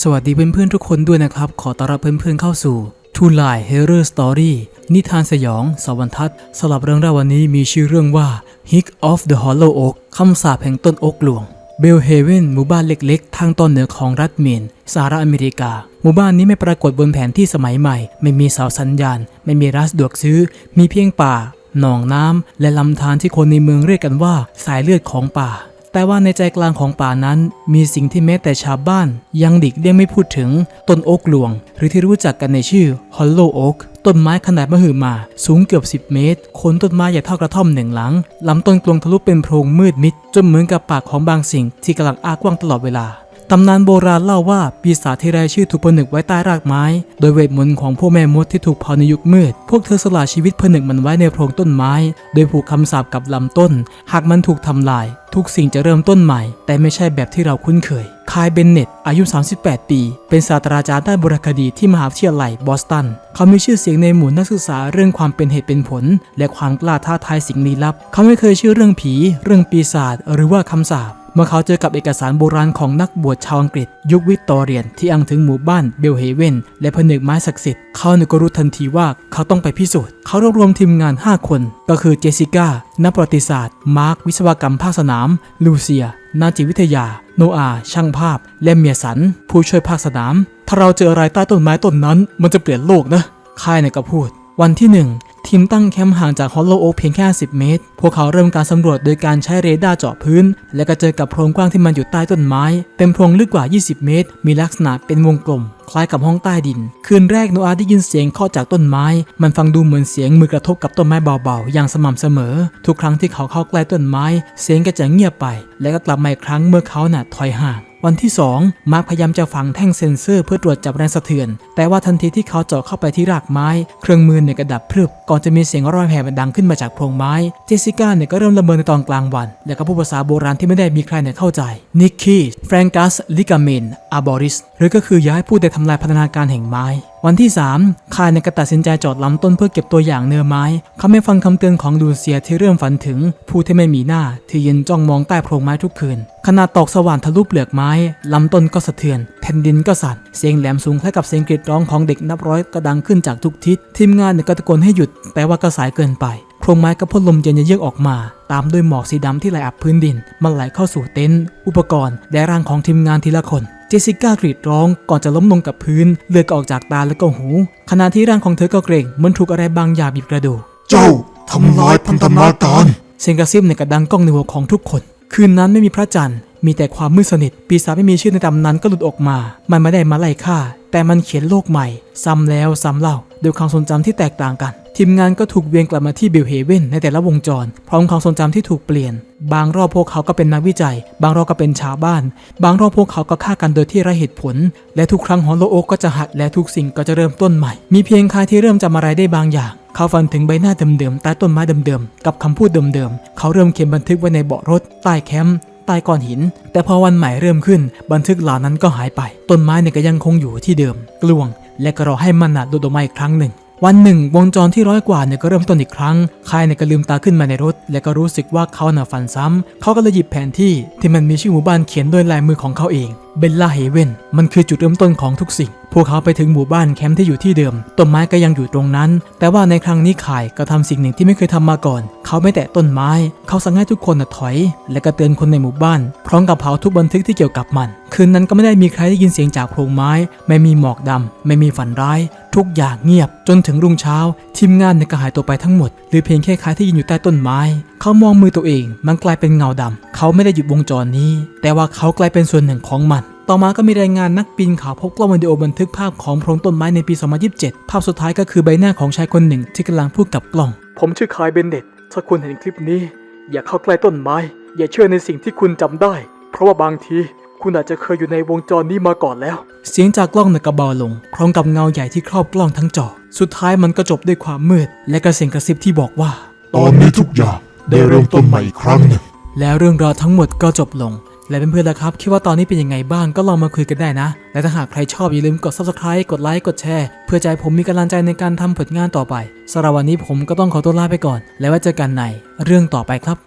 สวัสดีเพื่อนๆทุกคนด้วยนะครับ ขอต้อนรับเพื่อนๆเข้าสู่ Two Line Horror Story นิทานสยอง สวรรทัศน์สำหรับเรื่องราววันนี้มีชื่อเรื่องว่า Hick of the Hollow Oak คำสาปแห่งต้นโอ๊กหลวงเบลเฮเวนหมู่บ้านเล็กๆ ทางตอนเหนือของรัฐเมนสหรัฐอเมริกา หมู่บ้านนี้ไม่ปรากฏบนแผนที่สมัยใหม่ ไม่มีเสาสัญญาณ ไม่มีร้านสะดวกซื้อ มีเพียงป่า หนองน้ำและลำธารที่คนในเมืองเรียกกันว่า สายเลือดของป่า แต่ว่าในใจกลางของป่านั้น มีสิ่งที่แม้แต่ชาวบ้าน ยังดิกเลี่ยงไม่พูดถึงต้นโอ๊กหลวง หรือที่รู้จักกันในชื่อ Hollow Oak ต้นไม้ขนาดมหึมา สูงเกือบ 10 เมตรโคนต้นไม้ใหญ่เท่ากระท่อมหนึ่งหลังลำต้นกลวงทะลุเป็นโพรงมืดมิดจนเหมือนกับปากของบางสิ่งที่กำลังอ้ากว้างตลอดเวลา ตำนานโบราณเล่าว่าปีศาจที่ไรายชื่อถูกผนึกไว้ใต้รากไม้ โดยเวทมนต์ของพวกแม่มดที่ถูกเผาในยุคมืด พวกเธอสละชีวิตผนึกมันไว้ในโพรงต้นไม้ โดยผูกคำสาปกับลำต้น หากมันถูกทำลาย ทุกสิ่งจะเริ่มต้นใหม่ แต่ไม่ใช่แบบที่เราคุ้นเคย คายเบนเน็ต อายุ 38 ปี เป็นศาสตราจารย์ด้านโบราณคดีที่มหาวิทยาลัยบอสตัน เขามีชื่อเสียงในหมู่นักศึกษาเรื่องความเป็นเหตุเป็นผล และความกล้าท้าทายสิ่งลี้ลับ เขาไม่เคยเชื่อเรื่องผี เรื่องปีศาจหรือว่าคำสาป เมื่อเขาเจอกับเอกสารโบราณของนักบวชชาวอังกฤษ ยุควิกตอเรียนที่อ้างถึงหมู่บ้านเบลเฮเวนและผนึกไม้ศักดิ์สิทธิ์เขาเนี่ยก็รู้ทันทีว่าเขาต้องไปพิสูจน์ เขารวบรวมทีมงาน 5 คน ก็คือเจสสิก้านักประวัติศาสตร์ มาร์ค วิศวกรรมภาคสนาม ลูเซียนาจิตวิทยา โนอา ช่างภาพ และเมียสัน ผู้ช่วยภาคสนาม ถ้าเราเจออะไรใต้ต้นไม้ต้นนั้น มันจะเปลี่ยนโลกนะค่ายเนี่ยก็พูด วันที่หนึ่ง ทีมตั้งแคมป์ห่างจากฮอลโลโอเพียงแค่ 10 เมตร พวกเขาเริ่มการสำรวจโดยการใช้เรดาร์เจาะพื้น และก็เจอกับโพรงกว้างที่มันอยู่ใต้ต้นไม้ เป็นโพรงลึกกว่า 20 เมตร มีลักษณะเป็นวงกลมคล้ายกับห้องใต้ดิน คืนแรกโนอาได้ยินเสียงเคาะจากต้นไม้ มันฟังดูเหมือนเสียงมือกระทบกับต้นไม้เบาๆ อย่างสม่ำเสมอ ทุกครั้งที่เขาเข้าใกล้ต้นไม้ เสียงก็จะเงียบไป และก็กลับมาอีกครั้งเมื่อเขาน่ะถอยห่างวันที่ 2 มาร์คพยายามจะฝังแท่งเซ็นเซอร์เพื่อตรวจจับแรงสะเทือน แต่ว่าทันทีที่เขาเจาะเข้าไปที่รากไม้ เครื่องมือเนี่ยกระดับพรึบ ก่อนจะมีเสียงร้อยแผ่มันดังขึ้นมาจากโพรงไม้ เจสสิก้าเนี่ยก็เริ่มละเมอในตอนกลางวัน และก็พูดภาษาโบราณที่ไม่ได้มีใครเนี่ยเข้าใจ นิกกี้ แฟรงกัส ลิกาเมนอาบอริส หรือก็คือย้ายผู้ได้ทำำลายพัฒนาการแห่งไม้ วันที่ 3 คายในยก็ตัดสินใจจอดลำต้นเพื่อเก็บตัวอย่างเนื้อไม้ เขาไม่ฟังคำเตือนของลูเซียที่เริ่มฝันถึง ผู้ที่ไม่มีหน้า ที่ยืนจ้องมองใต้โพรงไม้ทุกคืน ขณะตอกสว่านทะลุเปลือกไม้ ลำต้นก็สะเทือน แผ่นดินก็สั่น เสียงแหลมสูงคล้ายกับเสียงกรีดร้องของเด็กนับร้อยก็ดังขึ้นจากทุกทิศ ทีมงานเนี่ยก็ตะโกนให้หยุด แต่ว่าก็สายเกินไปโพรงไม้ก็พ่นลมเย็นเยือกออกมา ตามด้วยหมอกสีดำที่ไหลอับพื้นดิน มันไหลเข้าสู่เต็นท์อุปกรณ์ และร่างของทีมงานทีละคน จสสิก้ากรีดร้องก่อนจะล้มลงกับพื้น เลือดก็ออกจากตาและก็หู ขณะที่ร่างของเธอก็เกรงเหมันถูกอะไรบางอย่างบีบกระดูก เจ้าทำลายพันธนาการเสียงกระซิบในกระดังก้องในหัวของทุกคน คืนนั้นไม่มีพระจันทร์ มีแต่ความมืดสนิท ปีศาจไม่มีชื่อในตำนานก็หลุดออกมา มันไม่ได้มาไล่ฆ่า แต่มันเขียนโลกใหม่ ซ้ำแล้วซ้ำเล่าด้วยความทรงจำที่แตกต่างกัน ทีมงานก็ถูกเวียนกลับมาที่บิลเฮเวนในแต่ละวงจร พร้อมความทรงจำที่ถูกเปลี่ยน บางรอบพวกเขาก็เป็นนักวิจัย บางรอบก็เป็นชาวบ้าน บางรอบพวกเขาก็ฆ่ากันโดยที่ไร้เหตุผล และทุกครั้งฮอลโลโอก็จะหักและทุกสิ่งก็จะเริ่มต้นใหม่ มีเพียงคายที่เริ่มจำอะไรได้บางอย่าง เขาฝันถึงใบหน้าเดิมๆใต้ต้นไม้เดิมๆกับคำพูดเดิมๆเขาเริ่มเขียนบันทึกไว้ในเบาะรถใต้แคมป์ใต้ก้อนหิน แต่พอวันใหม่เริ่มขึ้น บันทึกเหล่านั้นก็หายไป ต้นไม้เนี่ยก็ยังคงอยู่ที่เดิม กลวง และก็รอให้มันน่ะหลุดออกมาอีกครั้งหนึ่ง วันหนึ่ง วงจรที่ร้อยกว่าเนี่ยก็เริ่มต้นอีกครั้งคายเนี่ยก็ลืมตาขึ้นมาในรถ และก็รู้สึกว่าเขาหน่ะฝันซ้ำเขาก็เลยหยิบแผนที่ที่มันมีชื่อหมู่บ้านเขียนด้วยลายมือของเขาเองเบลล่าเฮเวนมันคือจุดเริ่มต้นของทุกสิ่ง พวกเขาไปถึงหมู่บ้านแคมป์ที่อยู่ที่เดิม ต้นไม้ก็ยังอยู่ตรงนั้น แต่ว่าในครั้งนี้ข่ายก็ทำสิ่งหนึ่งที่ไม่เคยทำมาก่อน เขาไม่แตะต้นไม้ เขาสั่งให้ทุกคนถอย และก็เตือนคนในหมู่บ้าน พร้อมกับเผาทุกบันทึกที่เกี่ยวกับมัน คืนนั้นก็ไม่ได้มีใครได้ยินเสียงจากโพรงไม้ ไม่มีหมอกดำไม่มีฝันร้าย ทุกอย่างเงียบ จนถึงรุ่งเช้า ทีมงานเนี่ยก็หายตัวไปทั้งหมด หรือเพียงแค่คล้ายที่ยืนอยู่ใต้ต้นไม้ เขามองมือตัวเอง มันกลายเป็นเงาดำเขาไม่ได้หยุดวงจรนี้ แต่ว่าเขากลายเป็นส่วนหนึ่งของมัน ต่อมาก็มีรายงานนักปีนเขาพบกล้องวิดีโอบันทึกภาพของโพรงต้นไม้ในปี 2027 ภาพสุดท้ายก็คือใบหน้าของชายคนหนึ่งที่กำลังพูดกับกล้อง ผมชื่อคายเบนเน็ตถ้าคุณเห็นคลิปนี้ อย่าเข้าใกล้ต้นไม้ อย่าเชื่อในสิ่งที่คุณจำได้ เพราะว่าบางที คุณอาจจะเคยอยู่ในวงจรนี้มาก่อนแล้ว เสียงจากกล้องเนี่ยกระเบาลง พร้อมกับเงาใหญ่ที่ครอบกล้องทั้งจอ สุดท้ายมันก็จบด้วยความมืด และกระเสียงกระซิบที่บอกว่า ตอนนี้ทุกอย่างได้เริ่มต้นใหม่อีกครั้งหนึ่งแล้วเรื่องราวทั้งหมดก็จบลง และเพื่อนๆล่ะครับ คิดว่าตอนนี้เป็นยังไงบ้างก็ลองมาคุยกันได้นะ และถ้าหากใครชอบอย่าลืมกด subscribe กดไลค์กดแชร์เพื่อใจผมมีกำลังใจในการทำผลงานต่อไปสำหรับวันนี้ผมก็ต้องขอตัวลาไปก่อน แล้วไว้เจอกันในเรื่องต่อไปครับ